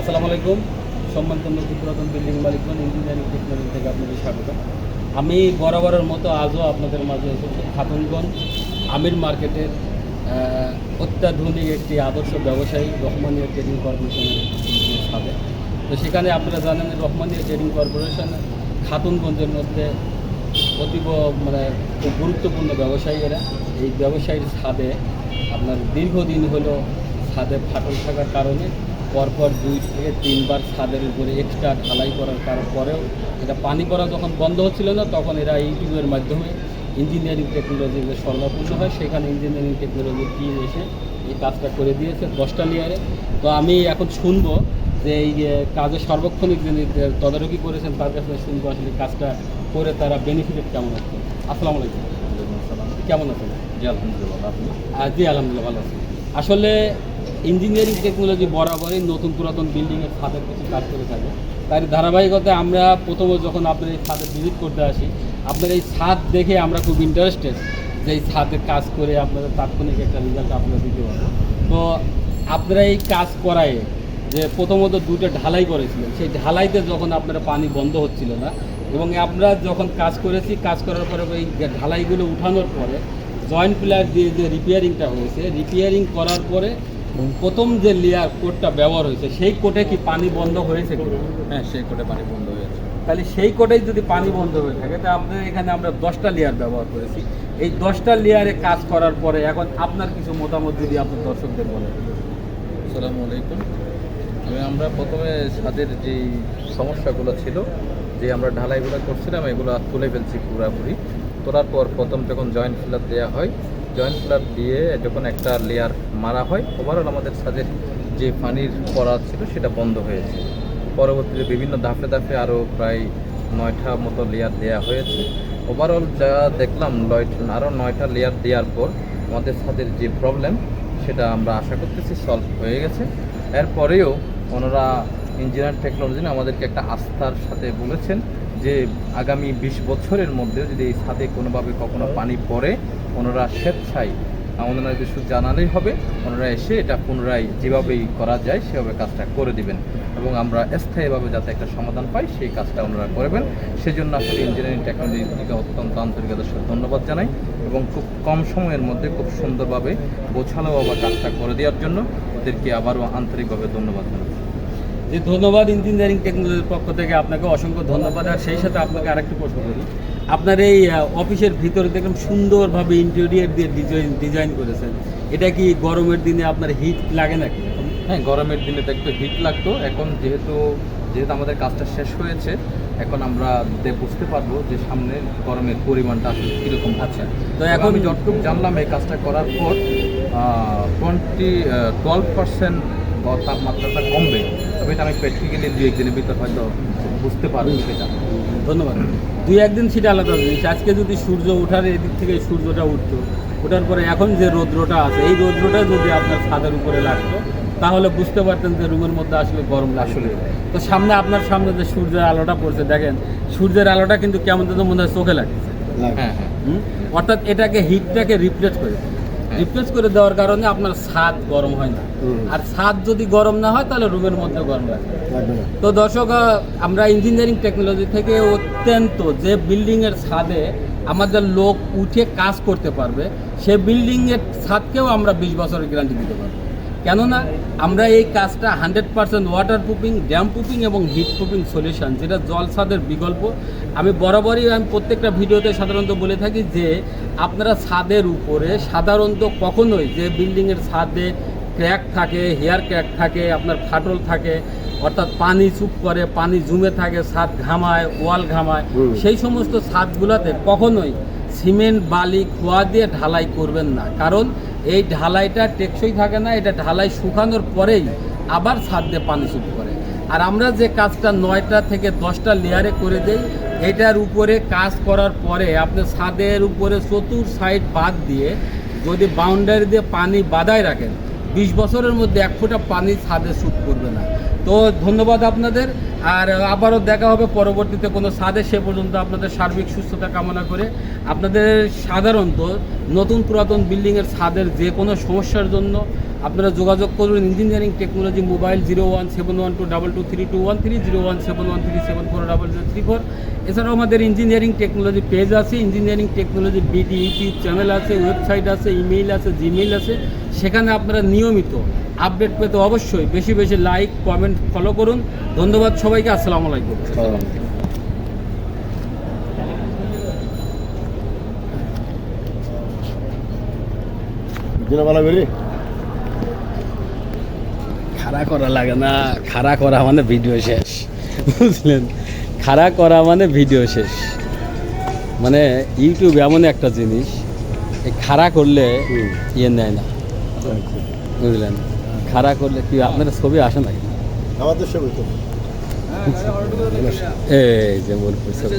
আসসালামু আলাইকুম। সম্মানিত নতুন পুরাতন বিল্ডিং মালিকগণ, ইঞ্জিনিয়ারিং টেকনোলজি থেকে আপনাদের স্বাগত। আমি বরাবরের মতো আজও আপনাদের মাঝে এসেছি খাতুনগঞ্জ আমির মার্কেটের অত্যাধুনিক একটি আদর্শ ব্যবসায়ী রহমানিয়া ট্রেডিং কর্পোরেশনের সাথে তো সেখানে আপনারা জানেন রহমানিয়া ট্রেডিং কর্পোরেশন খাতুনগঞ্জের মধ্যে অতীব মানে খুব গুরুত্বপূর্ণ ব্যবসায়ী এরা। এই ব্যবসায়ীর ছাদে আপনার দীর্ঘদিন হলো ছাদে ফাটল থাকার কারণে পরপর দুই থেকে তিনবার ছাদের উপরে এক্সট্রা ঢালাই করার কারণ পরেও এটা পানি করা যখন বন্ধ হচ্ছিল না তখন এরা ইউটিউবের মাধ্যমে ইঞ্জিনিয়ারিং টেকনোলজি যে স্বর্ণপূর্ণ হয়। সেখানে ইঞ্জিনিয়ারিং টেকনোলজি টিম এসে এই কাজটা করে দিয়েছে দশটা লেয়ারে তো আমি এখন শুনব যে এই যে কাজে সার্বক্ষণিক যিনি তদারকি করেছেন তার কাছে শুনব আসলে কাজটা করে তারা বেনিফিটেড কেমন আছে। আসসালামু আলাইকুম। কেমন আছেন? জি আলহামদুলিল্লাহ জি আলহামদুলিল্লাহ ভালো আছি। আসলে ইঞ্জিনিয়ারিং টেকনোলজি বরাবরই নতুন পুরাতন বিল্ডিংয়ের ছাদের কিছু কাজ করে থাকে। তার ধারাবাহিকতায় আমরা প্রথমে যখন আপনার এই ছাদে ভিজিট করতে আসি, আপনার এই ছাদ দেখে আমরা খুব ইন্টারেস্টেড যে এই ছাদে কাজ করে আপনাদের তাৎক্ষণিক একটা রেজাল্ট আপনারা দিতে পারবেন। তো আপনারা এই কাজ করায় যে প্রথমত দুটো ঢালাই করেছিলেন। সেই ঢালাইতে যখন আপনারা পানি বন্ধ হচ্ছিল না এবং আমরা যখন কাজ করেছি, কাজ করার পরে ওই ঢালাইগুলো উঠানোর পরে জয়েন্ট প্লেয়ার দিয়ে যে রিপেয়ারিংটা হয়েছে রিপেয়ারিং করার পরে প্রথম যে লেয়ার কোটটা ব্যবহার হয়েছে সেই কোটে কি পানি বন্ধ হয়েছে হ্যাঁ সেই কোটে পানি বন্ধ হয়েছে। তাহলে সেই কোটেই যদি পানি বন্ধ হয়ে থাকে তা আপনাদের এখানে আমরা দশটা লেয়ার ব্যবহার করেছি। এই দশটা লেয়ারে কাজ করার পরে এখন আপনার কিছু মতামত যদি আপনার দর্শকদের বলেন। আসসালামু আলাইকুম। আমি আমরা প্রথমে ছাদের যেই সমস্যাগুলো ছিল যে আমরা ঢালাইগুলো করছিলাম এগুলো তুলে ফেলছি পুরাপুরি। তোলার পর প্রথম যখন জয়েন্ট ফিলার দেওয়া হয় জয়েন্ট ফিলার দিয়ে যখন একটা লেয়ার মারা হয় ওভারঅল আমাদের ছাদের যে পানির পড়া ছিল সেটা বন্ধ হয়েছে। পরবর্তীতে বিভিন্ন ধাপে ধাপে আরও প্রায় নয়টা মতো লেয়ার দেওয়া হয়েছে। ওভারঅল যা দেখলাম নয় আরও নয়টা লেয়ার দেওয়ার পর আমাদের ছাদের যে প্রবলেম সেটা আমরা আশা করতেছি সলভ হয়ে গেছে। এরপরেও ওনারা ইঞ্জিনিয়ার টেকনোলজি আমাদেরকে একটা আস্থার সাথে বলেছেন যে আগামী বিশ বছরের মধ্যে যদি এই ছাদে কোনোভাবে কখনো পানি পড়ে ওনারা স্বেচ্ছায় ওনারা কিছু জানালেই হবে ওনারা এসে এটা পুনরায় যেভাবেই করা যায় সেভাবে কাজটা করে দিবেন। এবং আমরা স্থায়ীভাবে যাতে একটা সমাধান পাই সেই কাজটা ওনারা করবেন। সেজন্য আসলে ইঞ্জিনিয়ারিং টেকনোলজি থেকে অত্যন্ত আন্তরিকতার সাথে ধন্যবাদ জানাই এবং খুব কম সময়ের মধ্যে খুব সুন্দরভাবে গোছালোভাবে কাজটা করে দেওয়ার জন্য ওদেরকে আবারও আন্তরিকভাবে ধন্যবাদ জানাই যে ধন্যবাদ ইঞ্জিনিয়ারিং টেকনোলজির পক্ষ থেকে আপনাকে অসংখ্য ধন্যবাদ। আর সেই সাথে আপনাকে আরেকটি প্রশ্ন করি। আপনার এই অফিসের ভিতরে দেখলাম সুন্দরভাবে ইন্টেরিয়ার দিয়ে ডিজাইন ডিজাইন করেছেন। এটা কি গরমের দিনে আপনার হিট লাগে নাকি? হ্যাঁ গরমের দিনে তো একটু হিট লাগতো। এখন যেহেতু যেহেতু আমাদের কাজটা শেষ হয়েছে এখন আমরা বুঝতে পারব যে সামনে গরমের পরিমাণটা আসলে কীরকম আছে তো তো এখন- এখন আমি যতটুকু জানলাম এই কাজটা করার পর টোয়েন্টি টুয়েলভ পার্সেন্ট তাপমাত্রাটা কমবে। এটা আমি প্র্যাকটিক্যালি দু একদিনের ভিতর হয়তো বুঝতে পারব সেটা। ধন্যবাদ। দুই একদিন সেটা আলাদা জিনিস আজকে যদি সূর্য ওঠার এদিক থেকে সূর্যটা উঠতো ওঠার পরে এখন যে রৌদ্রটা আছে এই রৌদ্রটা যদি আপনার ছাদের উপরে লাগতো তাহলে বুঝতে পারতেন যে রুমের মধ্যে আসলে গরম আসলে। তো সামনে আপনার সামনে যে সূর্যের আলোটা পড়ছে দেখেন সূর্যের আলোটা কিন্তু কেমন যেন মনে হয় চোখে লাগছে। হ্যাঁ হ্যাঁ? অর্থাৎ এটাকে হিটটাকে রিপ্লেস করে। রিপ্লেস করে দেওয়ার কারণে আপনার ছাদ গরম হয় না। আর ছাদ যদি গরম না হয় তাহলে রুমের মধ্যে গরম হয়। তো দর্শক আমরা ইঞ্জিনিয়ারিং টেকনোলজি থেকে অত্যন্ত যে বিল্ডিংয়ের ছাদে আমাদের লোক উঠে কাজ করতে পারবে সে বিল্ডিংয়ের ছাদকেও আমরা বিশ বছরের গ্যারান্টি দিতে পারব। কেননা আমরা এই কাজটা hundred percent water proofing damp proofing এবং হিট প্রুফিং সলিউশন যেটা জল ছাদের বিকল্প। আমি বরাবরই আমি প্রত্যেকটা ভিডিওতে সাধারণত বলে থাকি যে আপনারা ছাদের উপরে সাধারণত কখনোই যে বিল্ডিংয়ের ছাদে ক্র্যাক থাকে হেয়ার ক্র্যাক থাকে আপনার ফাটল থাকে অর্থাৎ পানি চুপ করে পানি জমে থাকে ছাদ ঘামায় ওয়াল ঘামায় সেই সমস্ত ছাদগুলোতে কখনোই সিমেন্ট, বালি, খোয়া দিয়ে ঢালাই করবেন না। কারণ এই ঢালাইটা টেকসই থাকে না, এটা ঢালাই শুকানোর পরেই আবার ছাদ দিয়ে পানি শুরু করে। আর আমরা যে কাজটা নয়টা থেকে দশটা লেয়ারে করে দেই, এটার উপরে কাজ করার পরে আপনি ছাদের উপরে চতুর সাইড বাদ দিয়ে যদি বাউন্ডারি দিয়ে পানি বাদায় রাখেন বিশ বছরের মধ্যে এক ফোঁটা পানি ছাদে শ্যুট করবে না। তো ধন্যবাদ আপনাদের, আর আবারও দেখা হবে পরবর্তীতে কোনো ছাদে। সে পর্যন্ত আপনাদের সার্বিক সুস্থতা কামনা করে। আপনাদের সাধারণত নতুন পুরাতন বিল্ডিংয়ের ছাদের যে কোনো সমস্যার জন্য আপনারা যোগাযোগ করুন engineering technology mobile zero one seven one two double two three two one three zero one seven one three seven four double zero three four এছাড়াও আমাদের ইঞ্জিনিয়ারিং টেকনোলজি পেজ আছে engineering technology BD YouTube channel আছে website আছে email আছে Gmail আছে। সেখানে আপনারা নিয়মিত আপডেট পেতে অবশ্যই বেশি বেশি লাইক কমেন্ট ফলো করুন। ধন্যবাদ সবাইকে, আসসালামু আলাইকুম। খাড়া করা লাগে না খাড়া করা মানে ভিডিও শেষ। বুঝলেন? খাড়া করা মানে ভিডিও শেষ। মানে ইউটিউব এমন একটা জিনিস এই খাড়া করলে ইয়ে নেয় না। বুঝলেন? খাড়া করলে কি আপনার ছবি আসে নাকি? আমাদের সবাই তো। এই যে মোর ছবি।